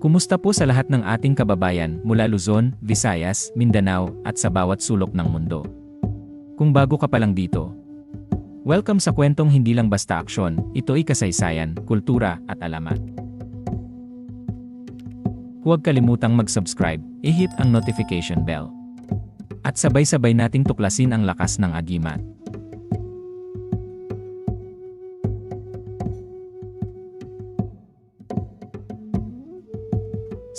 Kumusta po sa lahat ng ating kababayan mula Luzon, Visayas, Mindanao at sa bawat sulok ng mundo? Kung bago ka pa lang dito, welcome sa kwentong hindi lang basta aksyon, ito'y kasaysayan, kultura at alamat. Huwag kalimutang mag-subscribe, i-hit ang notification bell. At sabay-sabay nating tuklasin ang lakas ng agimat.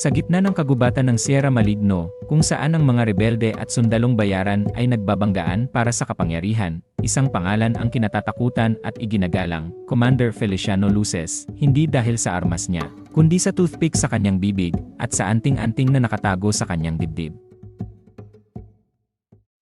Sa gitna ng kagubatan ng Sierra Maligno, kung saan ang mga rebelde at sundalong bayaran ay nagbabanggaan para sa kapangyarihan, isang pangalan ang kinatatakutan at iginagalang, Commander Feliciano Luces, hindi dahil sa armas niya, kundi sa toothpick sa kanyang bibig, at sa anting-anting na nakatago sa kanyang dibdib.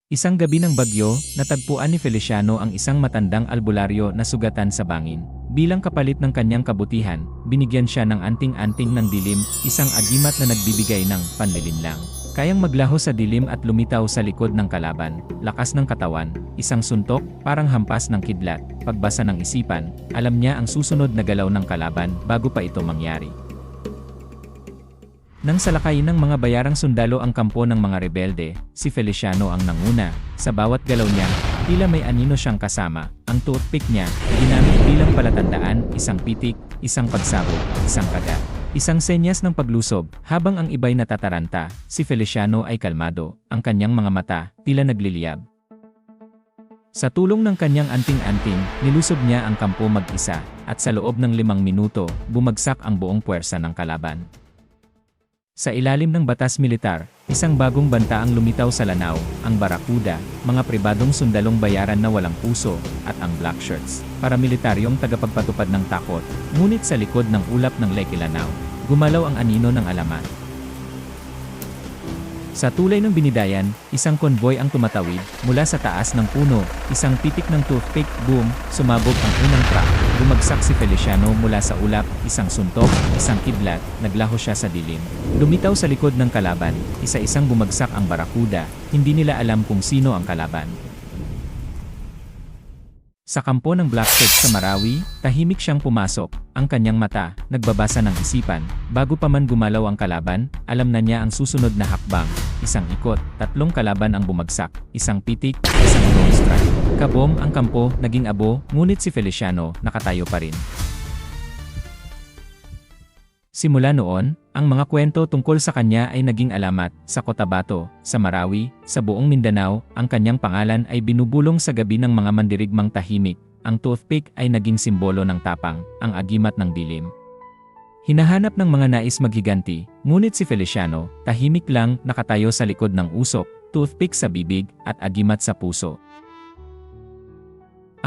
Isang gabi ng bagyo, natagpuan ni Feliciano ang isang matandang albularyo na sugatan sa bangin. Bilang kapalit ng kanyang kabutihan, binigyan siya ng anting-anting ng dilim, isang agimat na nagbibigay ng panlilinlang. Kayang maglaho sa dilim at lumitaw sa likod ng kalaban, lakas ng katawan, isang suntok, parang hampas ng kidlat, pagbasa ng isipan, alam niya ang susunod na galaw ng kalaban bago pa ito mangyari. Nang salakayin ng mga bayarang sundalo ang kampo ng mga rebelde, si Feliciano ang nanguna. Sa bawat galaw niya, tila may anino siyang kasama. Ang toothpick niya, ginamit bilang palatandaan, isang pitik, isang pagsabog, isang kagat. Isang senyas ng paglusob, habang ang iba'y natataranta, si Feliciano ay kalmado, ang kanyang mga mata, tila nagliliyab. Sa tulong ng kanyang anting-anting, nilusob niya ang kampo mag-isa, at sa loob ng limang minuto, bumagsak ang buong puwersa ng kalaban. Sa ilalim ng batas militar, isang bagong banta ang lumitaw sa lanaw, ang Barakuda, mga pribadong sundalong bayaran na walang puso, at ang Black Shirts, paramilitaryong tagapagpatupad ng takot, ngunit sa likod ng ulap ng Leki Lanao, gumalaw ang anino ng alamat. Sa tulay ng binidayan, isang konvoy ang tumatawid, mula sa taas ng puno, isang pitik ng toothpick, boom, sumabog ang unang truck, bumagsak si Feliciano mula sa ulap, isang suntok, isang kidlat, naglaho siya sa dilim. Lumitaw sa likod ng kalaban, isa-isang bumagsak ang barakuda, hindi nila alam kung sino ang kalaban. Sa kampo ng Black Shirt sa Marawi, tahimik siyang pumasok, ang kanyang mata, nagbabasa ng isipan, bago pa man gumalaw ang kalaban, alam na niya ang susunod na hakbang, isang ikot, tatlong kalaban ang bumagsak, isang pitik, isang drone strike. Kabom ang kampo, naging abo, ngunit si Feliciano, nakatayo pa rin. Simula noon, ang mga kwento tungkol sa kanya ay naging alamat sa Cotabato, sa Marawi, sa buong Mindanao, ang kanyang pangalan ay binubulong sa gabi ng mga mandirigmang tahimik, ang toothpick ay naging simbolo ng tapang, ang agimat ng dilim. Hinahanap ng mga nais maghiganti, ngunit si Feliciano, tahimik lang nakatayo sa likod ng usok, toothpick sa bibig, at agimat sa puso.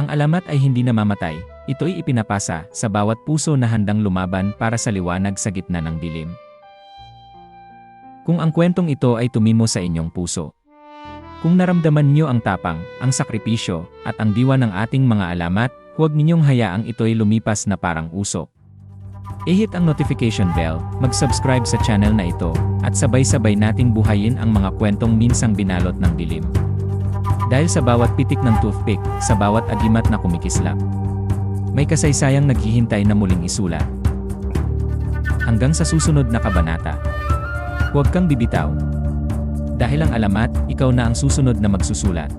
Ang alamat ay hindi namamatay, ito'y ipinapasa sa bawat puso na handang lumaban para sa liwanag sa gitna ng dilim. Kung ang kwentong ito ay tumimo sa inyong puso, kung naramdaman niyo ang tapang, ang sakripisyo, at ang diwa ng ating mga alamat, huwag ninyong hayaang ito'y lumipas na parang usok. I-hit ang notification bell, mag-subscribe sa channel na ito, at sabay-sabay nating buhayin ang mga kwentong minsang binalot ng dilim. Dahil sa bawat pitik ng toothpick, sa bawat agimat na kumikislap, may kasaysayang naghihintay na muling isulat. Hanggang sa susunod na kabanata. Huwag kang bibitaw. Dahil ang alamat, ikaw na ang susunod na magsusulat.